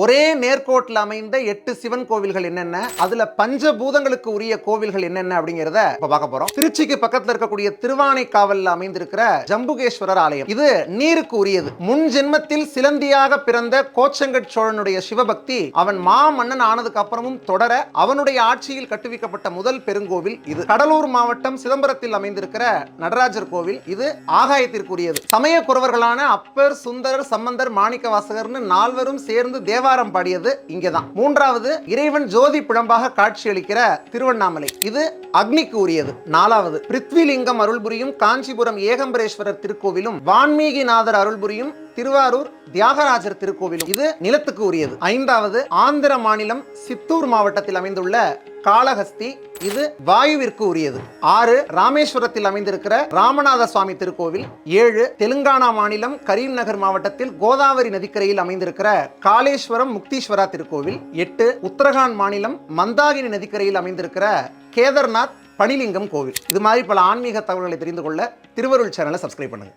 ஒரே நேர்கோட்டில் அமைந்த எட்டு சிவன் கோவில்கள் என்னென்ன? அதுல பஞ்சபூதங்களுக்கு உரிய கோவில்கள் என்னென்ன அப்படிங்கிறத இப்ப பார்க்க போறோம். திருச்சிக்கு பக்கத்துல இருக்கக்கூடிய திருவானைக்காவல்ல அமைந்திருக்கிற ஜம்புகேஸ்வரர் ஆலயம். இது நீருக்கு உரியது. முன் ஜென்மத்தில் சிலந்தியாக பிறந்த கோச்சங்கட் சோழனுடைய சிவபக்தி அவன் மா மன்னன் ஆனதுக்கு அப்புறமும் தொடர அவனுடைய ஆட்சியில் கட்டுவிக்கப்பட்ட முதல் பெருங்கோவில் இது. கடலூர் மாவட்டம் சிதம்பரத்தில் அமைந்திருக்கிற நடராஜர் கோவில். இது ஆகாயத்திற்குரியது சமய குறவர்களான அப்பர் சுந்தரர் சம்பந்தர் மாணிக்க வாசகர்னு நால்வரும் சேர்ந்து தேவாரம் பாடியது இங்கதான். மூன்றாவது இறைவன் ஜோதி பிழம்பாக காட்சியளிக்கிற திருவண்ணாமலை. இது அக்னிக்கு உரியது நாலாவது பிருத்விலிங்கம் அருள்புரியும் காஞ்சிபுரம் ஏகம்பரேஸ்வரர் திருக்கோவிலும் வான்மீகிநாதர் அருள்புரியும் திருவாரூர் தியாகராஜர் திருக்கோவிலும். இது நிலத்துக்கு உரியது. ஐந்தாவது ஆந்திர மாநிலம் சித்தூர் மாவட்டத்தில் அமைந்துள்ள காளஹஸ்தி இது வாயுவிற்கு உரியது. ஆறு ராமேஸ்வரத்தில் அமைந்திருக்கிற ராமநாத சுவாமி திருக்கோவில். ஏழு தெலுங்கானா மாநிலம் கரீம் நகர் மாவட்டத்தில் கோதாவரி நதிக்கரையில் அமைந்திருக்கிற காளேஸ்வரம் முக்தீஸ்வரா திருக்கோவில். எட்டு உத்தரகாண்ட் மாநிலம் மந்தாகினி நதிக்கரையில் அமைந்திருக்கிற கேதர்நாத் பனிலிங்கம் கோவில். இது மாதிரி பல ஆன்மீக தகவல்களை தெரிந்து கொள்ள திருவருள் சேனலை சப்ஸ்கிரைப் பண்ணுங்கள்